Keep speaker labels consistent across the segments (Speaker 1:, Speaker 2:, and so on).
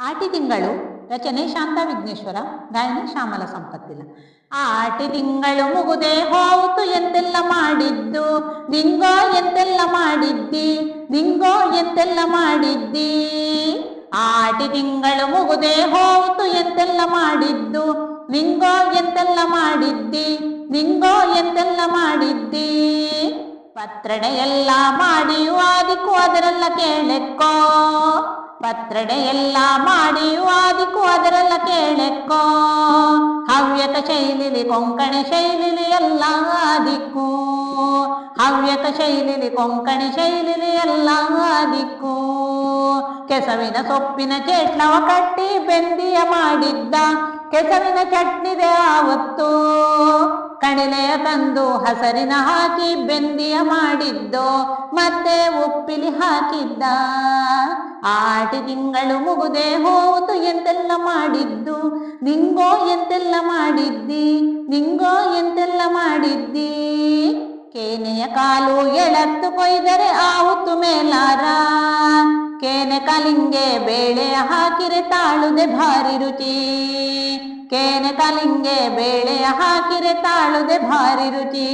Speaker 1: ಆಟಿ ತಿಂಗಳು, ರಚನೆ ಶಾಂತ ವಿಘ್ನೇಶ್ವರ, ಗಾಯನ ಶ್ಯಾಮಲ ಸಂಪತ್ತಿಲ್ಲ. ಆಟಿ ತಿಂಗಳು ಮುಗುದೆ ಹೋತು ಎಂತೆಲ್ಲ ಮಾಡಿದ್ದು? ನಿಂಗೋ ಎಂತೆಲ್ಲ ಮಾಡಿದ್ದಿ? ನಿಂಗೋ ಎಂತೆಲ್ಲ ಮಾಡಿದ್ದಿ? ಆಟಿ ತಿಂಗಳು ಮುಗುದೆ ಹೋತು ಎಂತೆಲ್ಲ ಮಾಡಿದ್ದು? ನಿಂಗೋ ಎಂತೆಲ್ಲ ಮಾಡಿದ್ದಿ? ನಿಂಗೋ ಎಂತೆಲ್ಲ ಮಾಡಿದ್ದಿ? ಪತ್ರಡೆ ಎಲ್ಲ ಮಾಡಿ ವಾದಿಕು ಅದರೆಲ್ಲ ಕೇಳೆಕ್ಕೋ? ಪತ್ರಡೆ ಎಲ್ಲ ಮಾಡಿ ವಾದಿಕು ಅದರೆಲ್ಲ ಕೇಳೆಕ್ಕೋ. ಹವ್ಯಕ ಶೈಲಿಲಿ ಕೊಂಕಣಿ ಶೈಲಿಲಿ ಎಲ್ಲ ದಿಕ್ಕು ಹವ್ಯಕ ಶೈಲಿಲಿ ಕೊಂಕಣಿ ಶೈಲಿಲಿ ಎಲ್ಲ ದಿಕ್ಕು ಕೆಸವಿನ ಸೊಪ್ಪಿನ ಚೇಟ್ಲವ ಕಟ್ಟಿ ಬೆಂದಿಯ ಮಾಡಿದ್ದ. ಕೆಸವಿನ ಚಟ್ನಿದೆ ಆವತ್ತು. ಕಣಿಲೆಯ ತಂದು ಹಸರಿನ ಹಾಕಿ ಬೆಂದಿಯ ಮಾಡಿದ್ದು. ಮತ್ತೆ ಉಪ್ಪಿಲಿ ಹಾಕಿದ್ದ. ಆಟಿ ತಿಂಗಳು ಮುಗುದೆ ಹೋತು ಎಂತೆಲ್ಲ ಮಾಡಿದ್ದು? ನಿಂಗೋ ಎಂತೆಲ್ಲ ಮಾಡಿದ್ದಿ? ನಿಂಗೋ ಎಂತೆಲ್ಲ ಮಾಡಿದ್ದಿ? ಕೇನೆಯ ಕಾಲು ಎಳತ್ತು ಕೊಯ್ದರೆ ಆಹುತು ಮೇಲಾರ. ಕೇನೆ ಕಲಿಂಗೆ ಬೇಳೆ ಹಾಕಿರೆ ತಾಳುದೆ ಭಾರಿ ರುಚಿ. ಕೇನೆ ತಲಿಂಗೆ ಬೇಳೆಯ ಹಾಕಿರೆ ತಾಳುದೆ ಭಾರಿ ರುಚಿ.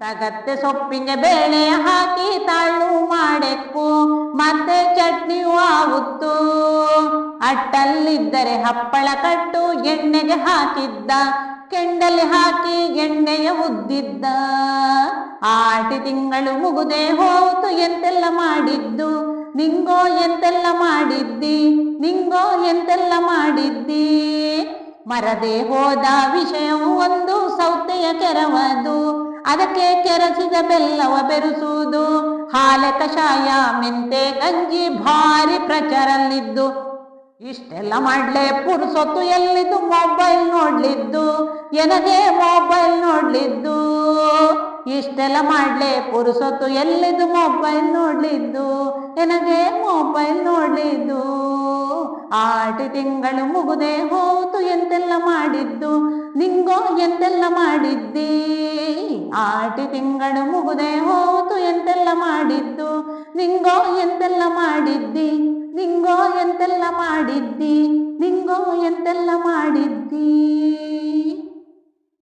Speaker 1: ತಗತ್ತೆ ಸೊಪ್ಪಿಗೆ ಬೇಳೆಯ ಹಾಕಿ ತಾಳು ಮಾಡೆಕ್ಕು, ಮತ್ತೆ ಚಟ್ನಿಯೂ ಆಗುತ್ತು. ಅಟ್ಟಲ್ಲಿದ್ದರೆ ಹಪ್ಪಳ ಕಟ್ಟು ಎಣ್ಣೆಗೆ ಹಾಕಿದ್ದ, ಕೆಂಡಲ್ಲಿ ಹಾಕಿ ಎಣ್ಣೆಯ ಉದ್ದಿದ್ದ. ಆಟಿ ತಿಂಗಳು ಮುಗುದೆ ಹೋತು ಎಂತೆಲ್ಲ ಮಾಡಿದ್ದು, ನಿಂಗೋ ಎಂತೆಲ್ಲ ಮಾಡಿದ್ದಿ, ನಿಂಗೋ ಎಂತೆಲ್ಲ ಮಾಡಿದ್ದಿ. ಮರದೆ ಹೋದ ವಿಷಯವು ಒಂದು ಸೌತೆಯ ಕೆರವದು. ಅದಕ್ಕೆ ಕೆರಸಿದ ಬೆಲ್ಲವ ಬೆರೆಸುವುದು ಹಾಲೆ ಕಷಾಯ, ಮೆಂತೆ, ಗಂಜಿ ಭಾರಿ ಪ್ರಚಾರಲ್ಲಿದ್ದು. ಇಷ್ಟೆಲ್ಲ ಮಾಡ್ಲೆ ಪುರುಸೊತ್ತು ಎಲ್ಲಿದ್ದು? ಮೊಬೈಲ್ ನೋಡ್ಲಿದ್ದು. ಎನಗೆ ಮೊಬೈಲ್ ನೋಡ್ಲಿದ್ದು. ಇಷ್ಟೆಲ್ಲ ಮಾಡ್ಲೆ ಪುರುಸೊತ್ತು ಎಲ್ಲಿದ್ದು? ಮೊಬೈಲ್ ನೋಡ್ಲಿದ್ದು. ಎನಗೆ ಮೊಬೈಲ್ ನೋಡ್ಲಿದ್ದು. ಆಟಿ ತಿಂಗಳು ಮುಗುದೆ ಹೋತು ಎಂತೆಲ್ಲ ಮಾಡಿದ್ದು? ನಿಂಗೋ ಎಂತೆಲ್ಲ ಮಾಡಿದ್ದಿ? ಆಟಿ ತಿಂಗಳು ಮುಗುದೆ ಹೋತು ಎಂತೆಲ್ಲ ಮಾಡಿದ್ದು? ನಿಂಗೋ ಎಂತೆಲ್ಲ ಮಾಡಿದ್ದಿ? ನಿಂಗೋ ಎಂತೆಲ್ಲ ಮಾಡಿದ್ದಿ? ನಿಂಗೋ ಎಂತೆಲ್ಲ ಮಾಡಿದ್ದಿ?